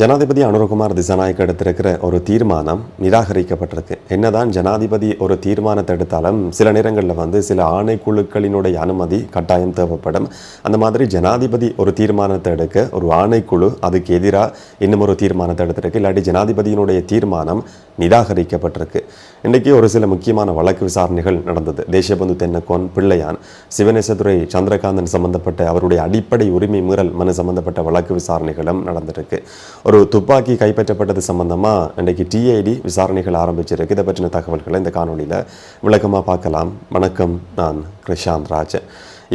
ஜனாதிபதி அனுரகுமார் திசாநாயக் எடுத்திருக்கிற ஒரு தீர்மானம் நிராகரிக்கப்பட்டிருக்கு. என்னதான் ஜனாதிபதி ஒரு தீர்மானத்தை எடுத்தாலும் சில நேரங்களில் வந்து சில ஆணைக்குழுக்களினுடைய அனுமதி கட்டாயம் தேவைப்படும். அந்த மாதிரி ஜனாதிபதி ஒரு தீர்மானத்தை எடுக்க ஒரு ஆணைக்குழு அதுக்கு எதிராக இன்னும் ஒரு தீர்மானத்தை எடுத்திருக்கு. இல்லாட்டி ஜனாதிபதியினுடைய தீர்மானம் நிராகரிக்கப்பட்டிருக்கு. இன்றைக்கி ஒரு சில முக்கியமான வழக்கு விசாரணைகள் நடந்தது. தேசியபந்து தென்னக்கோன் பிள்ளையான் சிவநேசதுரை சந்திரகாந்தன் சம்பந்தப்பட்ட அவருடைய அடிப்படை உரிமை மீறல் மனு சம்பந்தப்பட்ட வழக்கு விசாரணைகளும் நடந்திருக்கு. ஒரு துப்பாக்கி கைப்பற்றப்பட்டது சம்பந்தமாக இன்றைக்கு டிஐடி விசாரணைகள் ஆரம்பிச்சிருக்கு. இதை பற்றின தகவல்களை இந்த காணொலியில் விளக்கமாக பார்க்கலாம். வணக்கம் நான் கிருஷாந்த் ராஜ்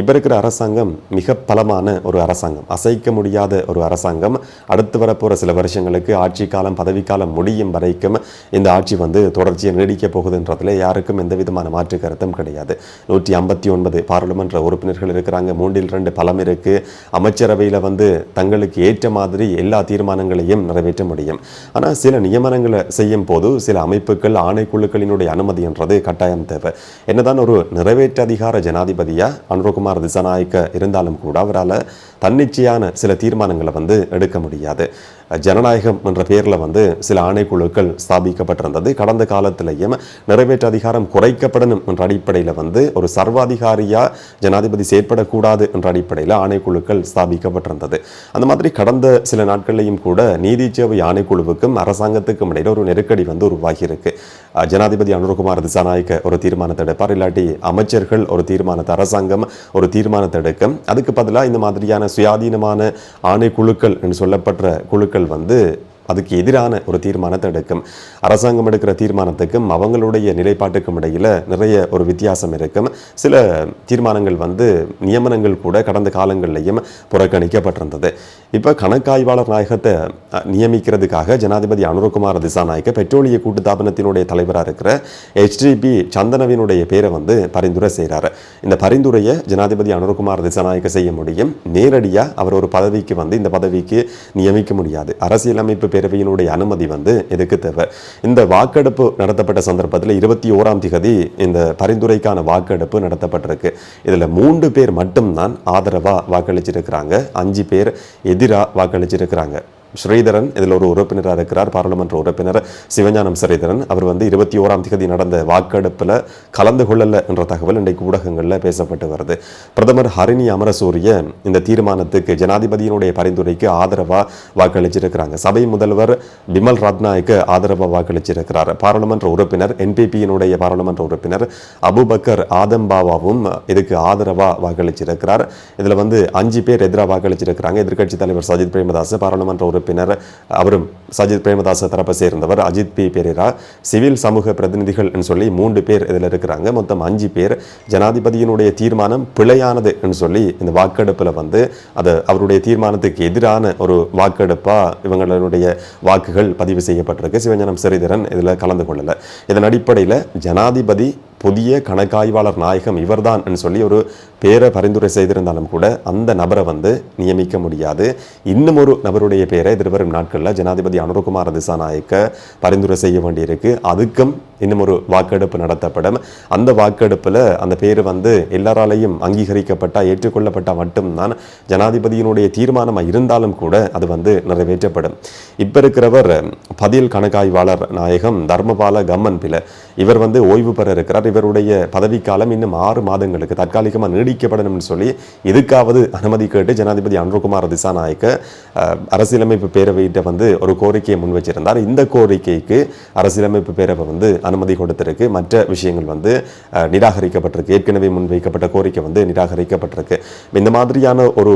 இப்போ இருக்கிற அரசாங்கம் மிக பலமான ஒரு அரசாங்கம். அசைக்க முடியாத ஒரு அரசாங்கம். அடுத்து வரப்போகிற சில வருஷங்களுக்கு ஆட்சி காலம் பதவிக்காலம் முடியும் வரைக்கும் இந்த ஆட்சி வந்து தொடர்ச்சியை நீடிக்கப் போகுதுன்றதுல யாருக்கும் எந்த விதமான மாற்று கருத்தும் கிடையாது. நூற்றி ஐம்பத்தி ஒன்பது பாராளுமன்ற உறுப்பினர்கள் இருக்கிறாங்க. மூன்றில் ரெண்டு பலம் இருக்குது அமைச்சரவையில் வந்து தங்களுக்கு ஏற்ற மாதிரி எல்லா தீர்மானங்களையும் நிறைவேற்ற முடியும். ஆனால் சில நியமனங்களை செய்யும் போது சில அமைப்புகள் ஆணைக்குழுக்களினுடைய அனுமதி என்றது கட்டாயம் தேவை. என்னதான் ஒரு நிறைவேற்ற அதிகார ஜனாதிபதியாக அனுரகுமார் திசாநாயக்க இருந்தாலும் கூட அவரால் தன்னிச்சையான சில தீர்மானங்களை வந்து எடுக்க முடியாது. ஜனநாயகம் என்ற பேரில் வந்து சில ஆணைக்குழுக்கள் ஸ்தாபிக்கப்பட்டிருந்தது. கடந்த காலத்திலேயும் நிறைவேற்று அதிகாரம் குறைக்கப்படணும் என்ற அடிப்படையில் வந்து ஒரு சர்வாதிகாரியாக ஜனாதிபதி செயற்படக்கூடாது என்ற அடிப்படையில் ஆணைக்குழுக்கள் ஸ்தாபிக்கப்பட்டிருந்தது. அந்த மாதிரி கடந்த சில நாட்கள்லையும் கூட நீதி சேவை ஆணைக்குழுவுக்கும் அரசாங்கத்துக்கும் இடையில் ஒரு நெருக்கடி வந்து உருவாகியிருக்கு. ஜனாதிபதி அனுரகுமார் திசாநாயக்க ஒரு தீர்மானத்தை எடுப்பார். இல்லாட்டி அமைச்சர்கள் ஒரு தீர்மானத்தை அரசாங்கம் ஒரு தீர்மானத்தை எடுக்கும். அதுக்கு பதிலாக இந்த மாதிரியான சுயாதீனமான ஆணைக்குழுக்கள் என்று சொல்லப்பட்ட குழுக்கள் மக்கள் வந்து அதுக்கு எதிரான ஒரு தீர்மானத்தை எடுக்கும். அரசாங்கம் எடுக்கிற தீர்மானத்துக்கும் அவங்களுடைய நிலைப்பாட்டுக்கும் இடையில் நிறைய ஒரு வித்தியாசம் இருக்கும். சில தீர்மானங்கள் வந்து நியமனங்கள் கூட கடந்த காலங்கள்லையும் புறக்கணிக்கப்பட்டிருந்தது. இப்போ கணக்காய்வாளர் நாயகத்தை நியமிக்கிறதுக்காக ஜனாதிபதி அனுரகுமார் திசாநாயக்க பெட்ரோலிய கூட்டுத்தாபனத்தினுடைய தலைவராக இருக்கிற ஹெச்டிபி சந்தனவினுடைய பேரை வந்து பரிந்துரை செய்கிறார் இந்த பரிந்துரையை ஜனாதிபதி அனுரகுமார் திசாநாயக்க செய்ய முடியும். நேரடியாக அவர் ஒரு பதவிக்கு வந்து இந்த பதவிக்கு நியமிக்க முடியாது. அரசியலமைப்பு பேரவையினுடைய அனுமதி வந்து இதுக்கு தேவை? இந்த வாக்கெடுப்பு நடத்தப்பட்ட சந்தர்ப்பத்தில் இருபத்தி ஓராம் திகதி இந்த பரிந்துரைக்கான வாக்கெடுப்பு நடத்தப்பட்டிருக்கு. இதில் மூன்று பேர் மட்டும்தான் ஆதரவாக வாக்களிச்சிருக்கிறாங்க. அஞ்சு பேர் எதிராக வாக்களிச்சிருக்கிறாங்க. ஸ்ரீதரன் இதில் ஒரு உறுப்பினராக இருக்கிறார் பாராளுமன்ற உறுப்பினர் சிவஞானம் ஸ்ரீதரன். அவர் வந்து இருபத்தி ஓராம் தேதி நடந்த வாக்கெடுப்பில் கலந்து கொள்ளல என்ற தகவல் இன்றைக்கு ஊடகங்களில் பேசப்பட்டு வருது. பிரதமர் ஹரிணி அமரசூரிய இந்த தீர்மானத்துக்கு ஜனாதிபதியினுடைய பரிந்துரைக்கு ஆதரவாக வாக்களிச்சிருக்கிறாங்க. சபை முதல்வர் பிமல் ராத்நாய்க்கு ஆதரவாக வாக்களிச்சிருக்கிறார். பாராளுமன்ற உறுப்பினர் என்பிபியினுடைய பாராளுமன்ற உறுப்பினர் அபுபக்கர் ஆதம்பாவாவும் இதுக்கு ஆதரவாக வாக்களிச்சிருக்கிறார். இதில் வந்து அஞ்சு பேர் எதிராக வாக்களிச்சிருக்கிறாங்க. எதிர்க்கட்சி தலைவர் சஜித் பிரேமதாஸ் பாராளுமன்ற உறுப்பினர் அவரும் சஜித் பிரேமதாச தரப்பை சேர்ந்தவர் அஜித் பி. பெரேரா சிவில் சமூக பிரதிநிதிகள் சொல்லி மூன்று பேர் இதில் இருக்கிறாங்க. மொத்தம் அஞ்சு பேர். ஜனாதிபதியினுடைய தீர்மானம் பிழையானது என்று சொல்லி இந்த வாக்கெடுப்பில் வந்து அது அவருடைய தீர்மானத்துக்கு எதிரான ஒரு வாக்கெடுப்பாக இவங்களுடைய வாக்குகள் பதிவு செய்யப்பட்டிருக்கு. சிவஞானம் சிறிதரன் இதில் கலந்து கொள்ளலை. இதன் அடிப்படையில் ஜனாதிபதி புதிய கணக்காய்வாளர் நாயகம் இவர்தான் என்று சொல்லி ஒரு பேரை பரிந்துரை செய்திருந்தாலும் கூட அந்த நபரை வந்து நியமிக்க முடியாது. இன்னும் ஒரு நபருடைய பேரை எதிர்வரும் நாட்களில் ஜனாதிபதி அனுரகுமார் திசாநாயக்க பரிந்துரை செய்ய வேண்டியிருக்கு. அதுக்கும் இன்னும் ஒரு வாக்கெடுப்பு நடத்தப்படும். அந்த வாக்கெடுப்பில் அந்த பேர் வந்து எல்லாராலையும் அங்கீகரிக்கப்பட்டால் ஏற்றுக்கொள்ளப்பட்டால் மட்டும்தான் ஜனாதிபதியினுடைய தீர்மானமாக இருந்தாலும் கூட அது வந்து நிறைவேற்றப்படும். இப்போ இருக்கிறவர் பதில் கணக்காய்வாளர் நாயகம் தர்மபால கம்மன் பில இவர் வந்து ஓய்வு பெற இருக்கிறார். இவருடைய பதவிக்காலம் இன்னும் ஆறு மாதங்களுக்கு தற்காலிகமாக நீடிக்கப்படணும்னு சொல்லி இதுக்காவது அனுமதி கேட்டு ஜனாதிபதி அனுரகுமார் திசாநாயக்க அரசியலமைப்பு பேரவையிட்ட வந்து ஒரு கோரிக்கையை முன் வச்சிருந்தார் இந்த கோரிக்கைக்கு அரசியலமைப்பு பேரவை வந்து அனுமதி கொடுத்திருக்கு. மற்ற விஷயங்கள் வந்து நிராகரிக்கப்பட்டிருக்கு. ஏற்கனவே முன்வைக்கப்பட்ட கோரிக்கை வந்து நிராகரிக்கப்பட்டிருக்கு. இந்த மாதிரியான ஒரு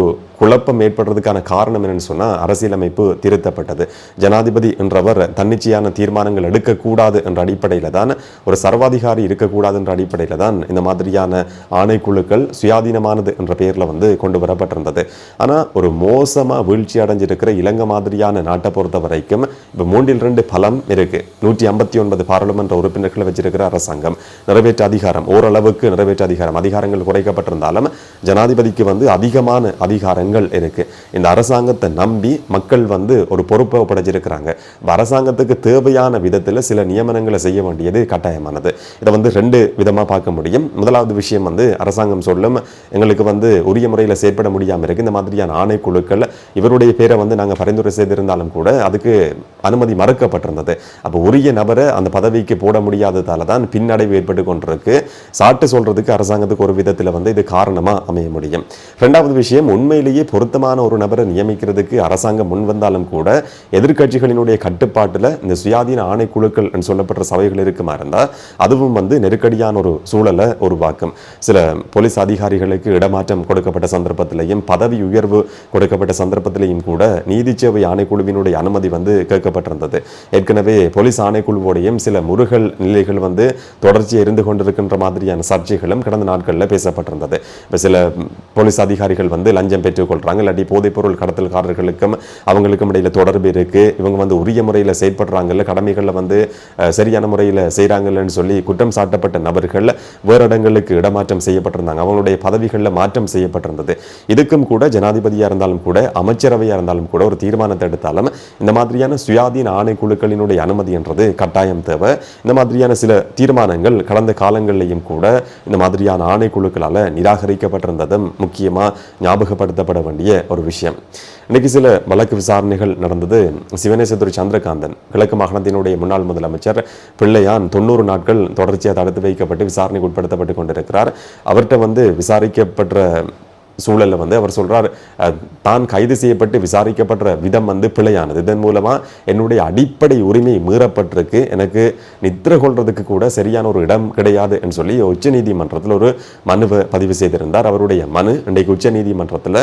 குழப்பம் ஏற்படுறதுக்கான காரணம் என்னன்னு சொன்னால் அரசியலமைப்பு திருத்தப்பட்டது. ஜனாதிபதி என்றவர் தன்னிச்சையான தீர்மானங்கள் எடுக்கக்கூடாது என்ற அடிப்படையில் தான் ஒரு சர்வாதிகாரி இருக்கக்கூடாது என்ற அடிப்படையில் தான் இந்த மாதிரியான ஆணைக்குழுக்கள் சுயாதீனமானது என்ற பெயரில் வந்து கொண்டு வரப்பட்டிருந்தது. ஆனால் ஒரு மோசமாக வீழ்ச்சி அடைஞ்சிருக்கிற இலங்கை மாதிரியான நாட்டை பொறுத்த வரைக்கும் இப்போ மூன்றில் ரெண்டு பலம் இருக்கு. நூற்றி ஐம்பத்தி ஒன்பது பாராளுமன்ற உறுப்பினர்களை வச்சிருக்கிற அரசாங்கம் நிறைவேற்ற அதிகாரம் ஓரளவுக்கு நிறைவேற்ற அதிகாரம் அதிகாரங்கள் குறைக்கப்பட்டிருந்தாலும் ஜனாதிபதிக்கு வந்து அதிகமான அதிகாரங்கள் இருக்கு. இந்த அரசாங்கத்தை நம்பி மக்கள் வந்து ஒரு பொறுப்பை ஒப்படைச்சிருக்கிறாங்க. அரசாங்கத்துக்கு தேவையான விதத்தில் சில நியமனங்களை செய்ய வேண்டியது கட்டாயமானது. இதை வந்து ரெண்டு விதமாக பார்க்க முடியும். முதலாவது விஷயம் வந்து அரசாங்கம் சொல்லும் எங்களுக்கு வந்து உரிய முறையில் செயற்பட முடியாமல் இருக்கு. இந்த மாதிரியான ஆணைக்குழுக்கள் இவருடைய பேரை வந்து நாங்கள் பரிந்துரை செய்திருந்தாலும் கூட அதுக்கு அனுமதி மறுக்கப்பட்டிருந்தது. அப்போ உரிய நபரை அந்த பதவிக்கு போட முடியாததால தான் பின்னடைவு ஏற்பட்டு கொண்டிருக்கு. சாட்டு சொல்றதுக்கு அரசாங்கத்துக்கு ஒரு விதத்தில் வந்து இது காரணமாக அமைய முடியும். ரெண்டாவது விஷயம் உண்மையிலேயே பொருத்தமான ஒரு நபரை நியமிக்கிறதுக்கு அரசாங்கம் முன் வந்தாலும் கூட எதிர்க்கட்சிகளினுடைய கட்டுப்பாட்டில் இந்த சுயாதீன ஆணைக்குழுக்கள் என்று சொல்லப்படுற சபைகள் இருக்குமா இருந்தால் அதுவும் வந்து நெருக்கடியான ஒரு சூழலை உருவாக்கும். சில போலீஸ் அதிகாரிகளுக்கு இடமாற்றம் கொடுக்கப்பட்ட சந்தர்ப்பத்திலையும் பதவி உயர்வு கொடுக்கப்பட்ட சந்தர்ப்பத்திலையும் கூட நீதி சேவை ஆணைக்குழுவினுடைய அனுமதி வந்து கேட்கப்பட்டிருந்தது. ஏற்கனவே போலீஸ் ஆணைக்குழுவோடையும் சில முருகல் நிலைகள் வந்து தொடர்ச்சி இருந்து கொண்டிருக்கின்ற மாதிரியான சர்ச்சைகளும் கடந்த நாட்களில் பேசப்பட்டிருந்தது. இப்போ சில போலீஸ் அதிகாரிகள் வந்து லஞ்சம் பெற்றுக்கொள்றாங்க இல்லாட்டி போதைப்பொருள் கடத்தல்காரர்களுக்கும் அவங்களுக்கும் இடையில தொடர்பு இருக்கு. இவங்க வந்து உரிய முறையில் செயற்படுறாங்கல்ல கடமைகளில் வந்து சரியான முறையில் செய்கிறாங்கன்னு சொல்லி குற்றம் சாட்டப்பட்ட நபர்கள் வேறு இடங்களுக்கு இடமாற்றம் செய்யப்பட்டிருந்தாங்க. அவங்களுடைய பதவிகளில் மாற்றம் செய்யப்பட்டிருந்தது. இதுக்கும் கூட ஜனாதிபதியாக இருந்தாலும் கூட அமைச்சரவையாக இருந்தாலும் கூட ஒரு தீர்மானத்தை எடுத்தாலும் இந்த மாதிரியான சுயாதீன ஆணைக்குழுக்களினுடைய அனுமதி என்றது கட்டாயம் தேவை. இந்த மாதிரியான சில தீர்மானங்கள் கடந்த காலங்களிலையும் கூட இந்த மாதிரியான ஆணைக்குழுக்களால் நிராகரிக்கப்பட்டிருந்ததும் முக்கியமாக ஞாபகப்படுத்தப்பட வேண்டிய ஒரு விஷயம். இன்னைக்கு சில வழக்கு விசாரணைகள் நடந்தது. சிவனேசதுரை சந்திரகாந்தன் கிழக்கு மாகாணத்தினுடைய முன்னாள் முதலமைச்சர் பிள்ளையான் தொண்ணூறு நாட்கள் தொடர்ச்சியாக தடுத்து வைக்கப்பட்டு விசாரணைக்கு உட்படுத்தப்பட்டு கொண்டிருக்கிறார். அவர்கிட்ட வந்து விசாரிக்கப்பட்ட சூழலில் வந்து அவர் சொல்கிறார் தான் கைது செய்யப்பட்டு விசாரிக்கப்பட்ட விதம் வந்து பிழையானது. இதன் மூலமாக என்னுடைய அடிப்படை உரிமை மீறப்பட்டிருக்கு. எனக்கு நித்திர கொள்றதுக்கு கூட சரியான ஒரு இடம் கிடையாது என்று சொல்லி உச்ச நீதிமன்றத்தில் ஒரு மனுவை பதிவு செய்திருந்தார். அவருடைய மனு இன்றைக்கு உச்ச நீதிமன்றத்தில்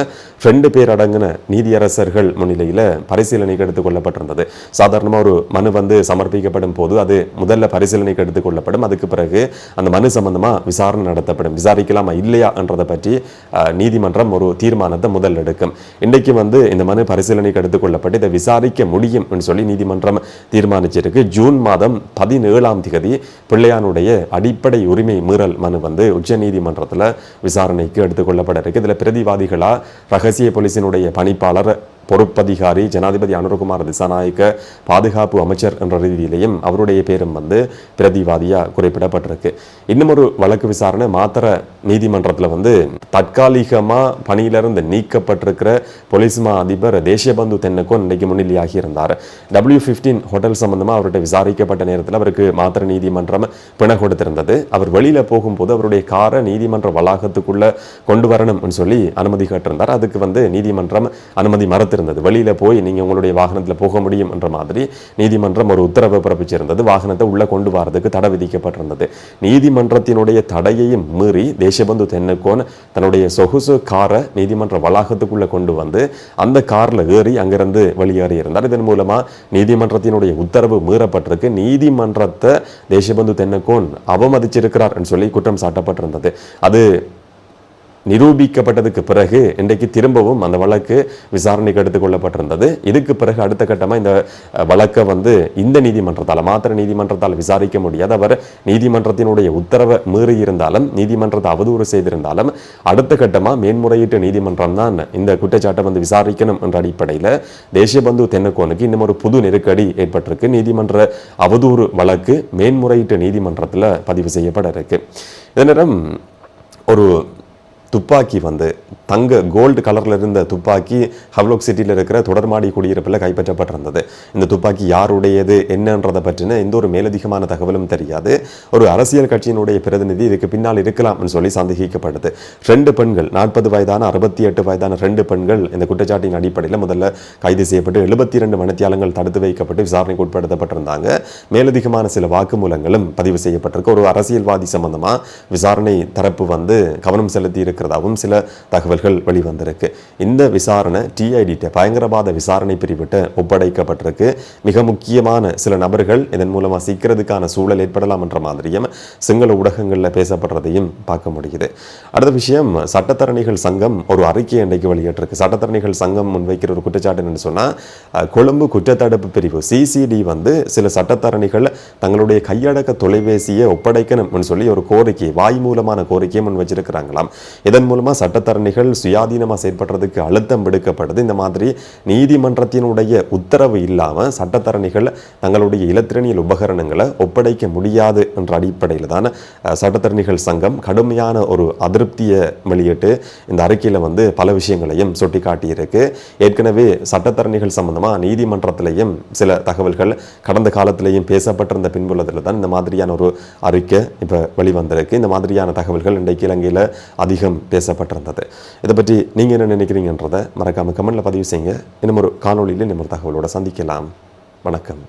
ரெண்டு பேர் அடங்கின நீதியரசர்கள் முன்னிலையில் பரிசீலனைக்கு எடுத்துக் கொள்ளப்பட்டிருந்தது. சாதாரணமாக ஒரு மனு வந்து சமர்ப்பிக்கப்படும் போது அது முதல்ல பரிசீலனைக்கு எடுத்துக் கொள்ளப்படும். அதுக்கு பிறகு அந்த மனு சம்பந்தமாக விசாரணை நடத்தப்படும். விசாரிக்கலாமா இல்லையா என்றதை பற்றி நீதிமன்ற நீதிமன்றம் ஒரு தீர்மானத்தை முதல் எடுக்கும். இன்றைக்கு வந்து இந்த மனு பரிசீலனைக்கு எடுத்துக் கொள்ளப்பட்டு இதை விசாரிக்க முடியும் சொல்லி நீதிமன்றம் தீர்மானிச்சிருக்கு. ஜூன் மாதம் பதினேழாம் திகதி பிள்ளையானுடைய அடிப்படை உரிமை மீறல் மனு வந்து உச்ச நீதிமன்றத்தில் விசாரணைக்கு எடுத்துக் கொள்ளப்பட இருக்கு. இதில் பிரதிவாதிகளா ரகசிய போலீசினுடைய பணிப்பாளர் பொறுப்பதிகாரி ஜனாதிபதி அனுரகுமார் திசாநாயக்க பாதுகாப்பு அமைச்சர் என்ற ரீதியிலையும் அவருடைய பேரும் வந்து பிரதிவாதியா குறிப்பிடப்பட்டிருக்கு. இன்னும் ஒரு வழக்கு விசாரணை மாத்திர நீதிமன்றத்தில் வந்து தற்காலிகமா பணியிலிருந்து நீக்கப்பட்டிருக்கிற போலீஸ் மா அதிபர் தேசியபந்து தென்னக்கோன் இன்னைக்கு முன்னிலையாகி இருந்தார். டபிள்யூ ஃபிஃப்டீன் ஹோட்டல் சம்பந்தமா அவர்கிட்ட விசாரிக்கப்பட்ட நேரத்தில் அவருக்கு மாத்திர நீதிமன்றம் பிணை கொடுத்திருந்தது. அவர் வெளியில போகும்போது அவருடைய காரை நீதிமன்ற வளாகத்துக்குள்ள கொண்டு வரணும்னு சொல்லி அனுமதி கேட்டிருந்தார். அதுக்கு வந்து நீதிமன்றம் அனுமதி மறுத்து கொடுத்திருந்தது வெளியில் போய் நீங்கள் உங்களுடைய வாகனத்தில் போக முடியும் என்ற மாதிரி நீதிமன்றம் ஒரு உத்தரவை பிறப்பிச்சிருந்தது. வாகனத்தை உள்ளே கொண்டு வரதுக்கு தடை விதிக்கப்பட்டிருந்தது. நீதிமன்றத்தினுடைய தடையையும் மீறி தேசபந்து தென்னக்கோன் தன்னுடைய சொகுசு காரை நீதிமன்ற வளாகத்துக்குள்ளே கொண்டு வந்து அந்த காரில் ஏறி அங்கிருந்து வெளியேறி இருந்தார். இதன் மூலமாக நீதிமன்றத்தினுடைய உத்தரவு மீறப்பட்டிருக்கு. நீதிமன்றத்தை தேசபந்து தென்னக்கோன் அவமதிச்சிருக்கிறார் என்று சொல்லி குற்றம் சாட்டப்பட்டிருந்தது. அது நிரூபிக்கப்பட்டதுக்கு பிறகு இன்றைக்கு திரும்பவும் அந்த வழக்கு விசாரணைக்கு எடுத்துக் கொள்ளப்பட்டிருந்தது. இதுக்கு பிறகு அடுத்த கட்டமாக இந்த வழக்கை வந்து இந்த நீதிமன்றத்தால் மாத்திர நீதிமன்றத்தால் விசாரிக்க முடியாது. அவர் நீதிமன்றத்தினுடைய உத்தரவை மீறி இருந்தாலும் நீதிமன்றத்தை அவதூறு செய்திருந்தாலும் அடுத்த கட்டமாக மேன்முறையீட்டு நீதிமன்றம் தான் இந்த குற்றச்சாட்டை வந்து விசாரிக்கணும் என்ற அடிப்படையில் தேசியபந்து தென்னக்கோனுக்கு இன்னும் ஒரு புது நெருக்கடி ஏற்பட்டிருக்கு. நீதிமன்ற அவதூறு வழக்கு மேன்முறையீட்டு நீதிமன்றத்தில் பதிவு செய்யப்பட இருக்கு. இதே நேரம் ஒரு துப்பாக்கி வந்து தங்க கோல்டு கலரில் இருந்த துப்பாக்கி ஹவ்லோக் சிட்டியில் இருக்கிற தொடர்மாடி குடியிருப்பில் கைப்பற்றப்பட்டிருந்தது. இந்த துப்பாக்கி யாருடையது என்னன்றதை பற்றின எந்த ஒரு மேலதிகமான தகவலும் தெரியாது. ஒரு அரசியல் கட்சியினுடைய பிரதிநிதி இதுக்கு பின்னால் இருக்கலாம்னு சொல்லி சந்தேகிக்கப்படுது ரெண்டு பெண்கள் நாற்பது வயதான அறுபத்தி எட்டு வயதான ரெண்டு பெண்கள் இந்த குற்றச்சாட்டின் அடிப்படையில் முதல்ல கைது செய்யப்பட்டு எழுபத்தி ரெண்டு மனத்தியாளங்கள் தடுத்து வைக்கப்பட்டு விசாரணைக்கு உட்படுத்தப்பட்டிருந்தாங்க. மேலதிகமான சில வாக்குமூலங்களும் பதிவு செய்யப்பட்டிருக்கு. ஒரு அரசியல்வாதி சம்பந்தமாக விசாரணை தரப்பு வந்து கவனம் செலுத்தி இருக்கிறதாகவும் சில தகவல்கள் வெளிவந்திருக்கு. இந்த விசாரணை டிஐடிட்ட பயங்கரவாத விசாரணை பிரிவிட்ட ஒப்படைக்கப்பட்டிருக்கு. மிக முக்கியமான சில நபர்கள் இதன் மூலமாக சிக்கிறதுக்கான சூழல் ஏற்படலாம் என்ற மாதிரியும் சிங்கள ஊடகங்களில் பேசப்படுறதையும் பார்க்க முடியுது. அடுத்த விஷயம் சட்டத்தரணிகள் சங்கம் ஒரு அறிக்கை இன்றைக்கு வெளியிட்டிருக்கு. சட்டத்தரணிகள் சங்கம் முன்வைக்கிற ஒரு குற்றச்சாட்டு என்னன்னு சொன்னா கொழும்பு குற்றத்தடுப்பு பிரிவு சிசிடி வந்து சில சட்டத்தரணிகள் தங்களுடைய கையடக்க தொலைபேசியை ஒப்படைக்கணும்னு சொல்லி ஒரு கோரிக்கை வாய் மூலமான கோரிக்கையை முன் வச்சிருக்கிறாங்களாம் இதன் மூலமாக சட்டத்தரணிகள் சுயாதீனமாக செயற்படுறதுக்கு அழுத்தம் விடுக்கப்படுது. இந்த மாதிரி நீதிமன்றத்தினுடைய உத்தரவு இல்லாமல் சட்டத்தரணிகள் தங்களுடைய இலத்திரணியல் உபகரணங்களை ஒப்படைக்க முடியாது என்ற அடிப்படையில் தான் சட்டத்தரணிகள் சங்கம் கடுமையான ஒரு அதிருப்தியை வெளியிட்டு இந்த அறிக்கையில் வந்து பல விஷயங்களையும் சுட்டி காட்டியிருக்கு ஏற்கனவே சட்டத்தரணிகள் சம்பந்தமாக நீதிமன்றத்திலையும் சில தகவல்கள் கடந்த காலத்திலையும் பேசப்பட்டிருந்த பின்புலத்தில் தான் இந்த மாதிரியான ஒரு அறிக்கை இப்போ வெளிவந்திருக்கு. இந்த மாதிரியான தகவல்கள் இன்றைக்கு இலங்கையில் அதிகம் பேசப்பட்டிருந்தது. இதை பற்றி நீங்கள் என்ன நினைக்கிறீங்கன்றதை மறக்காமல் கமெண்டில் பதிவு செய்யுங்க. இன்னும் ஒரு காணொலியில் இன்னும் ஒரு தகவலோட சந்திக்கலாம். வணக்கம்.